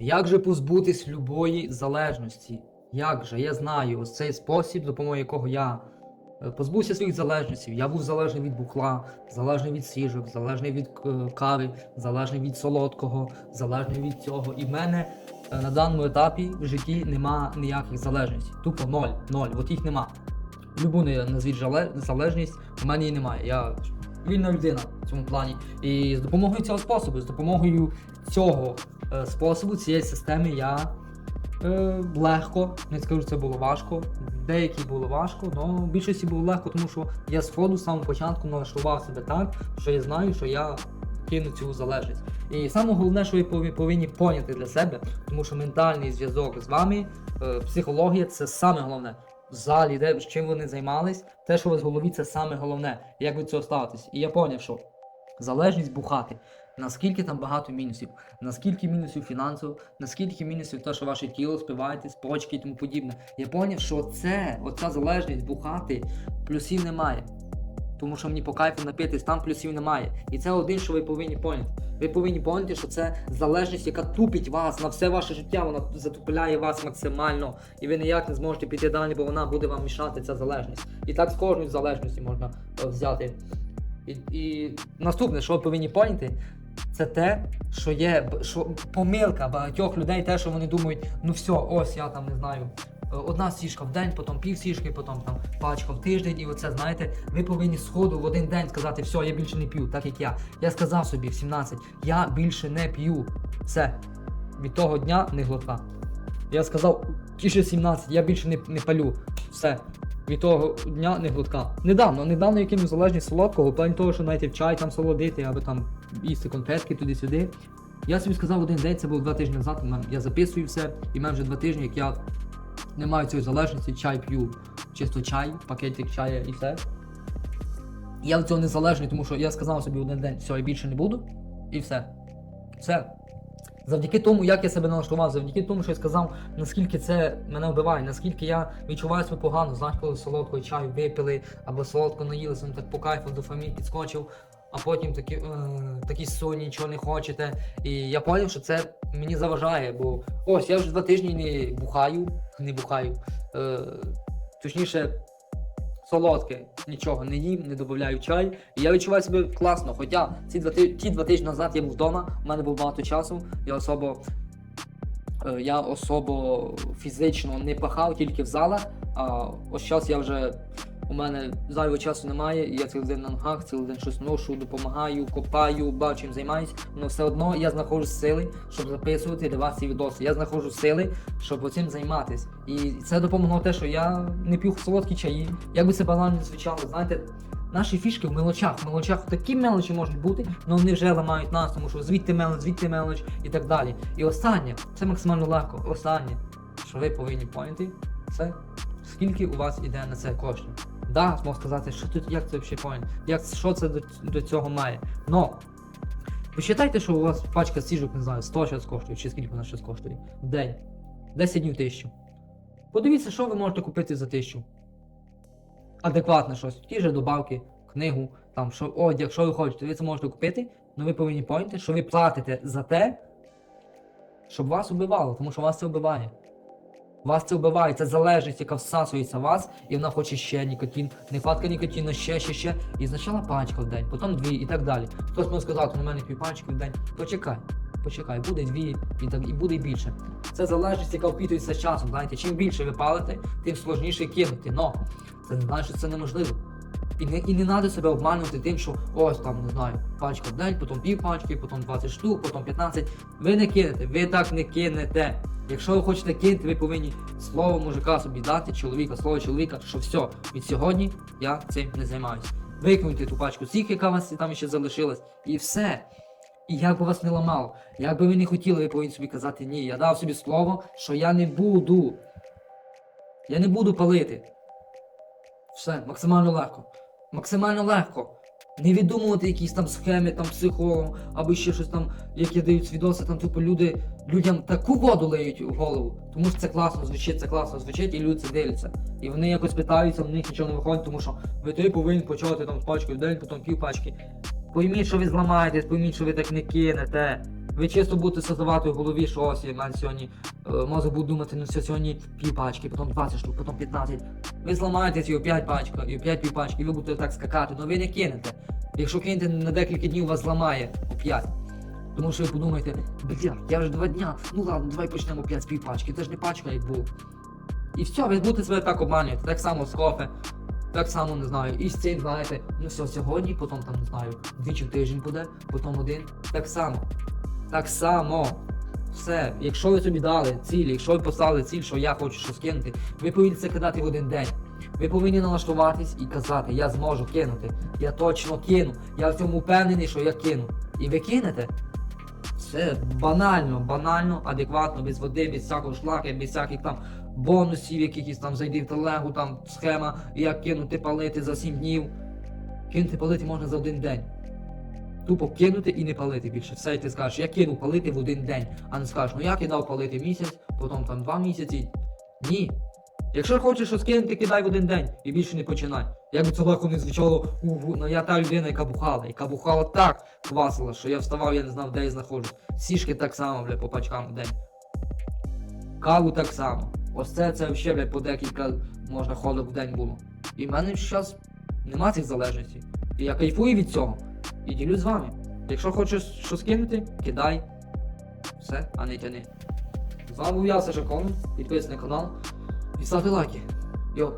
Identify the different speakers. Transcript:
Speaker 1: Як же позбутись любої залежності? Як же? Я знаю ось цей спосіб, допомогою якого я е, позбувся своїх залежностей. Я був залежний від бухла, залежний від сіжок, залежний від е, кави, залежний від солодкого, залежний від цього. І в мене е, на даному етапі в житті нема ніяких залежностей. Тупо ноль, ноль. От їх нема. Любу назвіть залежність, у мене її немає. Я вільна людина в цьому плані. І з допомогою цього способу, з допомогою цього е, способу, цієї системи я е, легко, не скажу, це було важко. Деякі було важко, але в більшості було легко, тому що я з ходу з самого початку налаштував себе так, що я знаю, що я кину цю залежність. І саме головне, що ви повинні поняти для себе, тому що ментальний зв'язок з вами, е, психологія це саме головне. В залі, де з чим вони займались, те, що у вас в голові, це саме головне. Як ви цього ставитесь. І я поняв, що залежність бухати. Наскільки там багато мінусів, наскільки мінусів фінансово, наскільки мінусів те, що ваше тіло спиваєте, спочки і тому подібне. Я поняв, що це, оця залежність бухати, плюсів немає. Тому що мені по кайфу напитись, там плюсів немає. І це один, що ви повинні поняти. Ви повинні поняти, що це залежність, яка тупить вас на все ваше життя, вона затупляє вас максимально. І ви ніяк не зможете піти далі, бо вона буде вам мішати, ця залежність. І так з кожної залежності можна е, взяти. І, і наступне, що ви повинні поняти, це те, що є що помилка багатьох людей, те, що вони думають, ну все, ось я там не знаю. Е, Одна сішка в день, потім пів сішки, потім там пачка в тиждень, і оце знаєте, ви повинні сходу в один день сказати, все, я більше не п'ю, так як я. Я сказав собі в 17, я більше не п'ю. Все. Від того дня не глотка. Я сказав, тіше 17, я більше не, не палю. Все. Від того дня не глотка. Недавно, недавно я кинув залежність солодкого, плані того, що знаєте, в чай там солодити, або там їсти конфетки туди-сюди. Я собі сказав один день, це було два тижні назад. Я записую все, і мене вже два тижні, як я не маю цієї залежності, чай п'ю. Чисто чай, пакетик чая і все. Я від цього незалежний, тому що я сказав собі один день, все, я більше не буду, і все. Все. Завдяки тому, як я себе налаштував, завдяки тому, що я сказав, наскільки це мене вбиває, наскільки я відчуваю себе погано, знаєш, коли солодкого чаю випили, або солодко наїлися, ну так по кайфу дофамін підскочив, а потім такі, е, такі сонні, нічого не хочете. І я зрозумів, що це мені заважає, бо ось я вже два тижні не бухаю, не бухаю. Е, точніше, солодке, нічого не їм, не додаю чай. І я відчуваю себе класно. Хоча ці два ті два тижні назад я був вдома, у мене було багато часу, я особо. е, Я особо фізично не пахав тільки в залах, а ось зараз я вже у мене зайвого часу немає, я цілий день на ногах, цілий день щось ношу, допомагаю, копаю, бачу, чим займаюсь. Але все одно я знаходжу сили, щоб записувати для вас ці відоси. Я знаходжу сили, щоб цим займатися. І це допомогло те, що я не п'ю солодкі чаї. Як би це банально звучало, знаєте. Наші фішки в мелочах. В мелочах такі мелочі можуть бути, але вони вже ламають нас, тому що звідти мелоч, звідти мелоч і так далі. І останнє, це максимально легко. Останнє, що ви повинні поняти, це скільки у вас іде на це коштів. Да, змог сказати, що тут як це взагалі поняти, як що це до, до цього має. Но ви вважаєте, що у вас пачка сіжок, не знаю, 100 щось коштує, чи скільки вона щось коштує в день. 10 днів тисячу. Подивіться, що ви можете купити за тисячу. Адекватне щось. Ті ж добавки, книгу, там що одяг, що ви хочете, ви це можете купити, але ви повинні поняти, що ви платите за те, щоб вас убивало, тому що вас це вбиває. Вас це вбиває, це залежність, яка всасується в вас, і вона хоче ще нікотин, нехватка нікотину, ще, ще, ще. І спочатку пачка в день, потім дві і так далі. Хтось може сказати, у мене пів пачки в день. Почекай, почекай, буде дві і так і буде більше. Це залежність, яка впитується з часом. Знаєте, чим більше ви палите, тим сложніше кинути. Но це не значить, що це неможливо. І не, і не треба себе обманувати тим, що ось там, не знаю, пачка в день, потім пів пачки, потім 20 штук, потім 15. Ви не кинете, ви так не кинете. Якщо ви хочете кинути, ви повинні слово мужика собі дати, чоловіка, слово чоловіка, що все, від сьогодні я цим не займаюся. Викиньте ту пачку сік, яка у вас там ще залишилась, і все. І як би вас не ламало, як би ви не хотіли, ви повинні собі казати ні. Я дав собі слово, що я не буду. Я не буду палити. Все, максимально легко. Максимально легко. Не віддумувати якісь там схеми, там психологам, або ще щось там, які дають відоси, там типу люди людям таку воду леють в голову, тому що це класно звучить, це класно звучить, і люди це дивляться. І вони якось питаються, в них нічого не виходить, тому що ви ти повинен почати там з пачки в день, потім пів пачки. Пойміть, що ви зламаєтесь, пойміть, що ви так не кинете. Ви чисто будете создавати в голові, що ось я сьогодні е, мозок буде думати, ну все, сьогодні пів пачки, потім 20 штук, потім 15. Ви зламаєтесь і опять пачка, і опять пів пачки, і ви будете так скакати, але ви не кинете. Якщо кинете на декілька днів вас зламає опять. Тому що ви подумаєте, бля, я вже два дня, ну ладно, давай почнемо опять з пів пачки, це ж не пачка як був. І все, ви будете себе так обманювати, так само з кофе, так само не знаю, і з цим знаєте, ну все, сьогодні, потім там не знаю, двічі в тиждень буде, потім один. Так само. Так само. Все, якщо ви собі дали ціль, якщо ви поставили ціль, що я хочу щось кинути, ви повинні це кидати в один день. Ви повинні налаштуватись і казати, я зможу кинути. Я точно кину. Я в цьому впевнений, що я кину. І ви кинете. Все банально, банально, адекватно, без води, без всякого шлаки, без всяких там бонусів, якихось там зайди в телегу, там схема, як кинути палити за 7 днів. Кинути палити можна за один день. Тупо кинути і не палити більше. Все, і ти скажеш, я кинув палити в один день, а не скажеш, ну я кидав палити місяць, потім там два місяці. Ні. Якщо хочеш щось кинути, кидай в один день і більше не починай. Як би це легко не звучало, угу, ну я та людина, яка бухала, яка бухала так квасила, що я вставав, я не знав, де я знаходжусь. Сішки так само, бля, по пачкам в день. Каву так само. Ось це, це ще, бля, по декілька можна ходок в день було. І в мене зараз нема цих залежностей. І я кайфую від цього. І ділюсь з вами. Якщо хочеш щось кинути, кидай. Все, а не тяни. З вами був я, Саша Конон, підписуйтесь на канал і ставте лайки. Йо.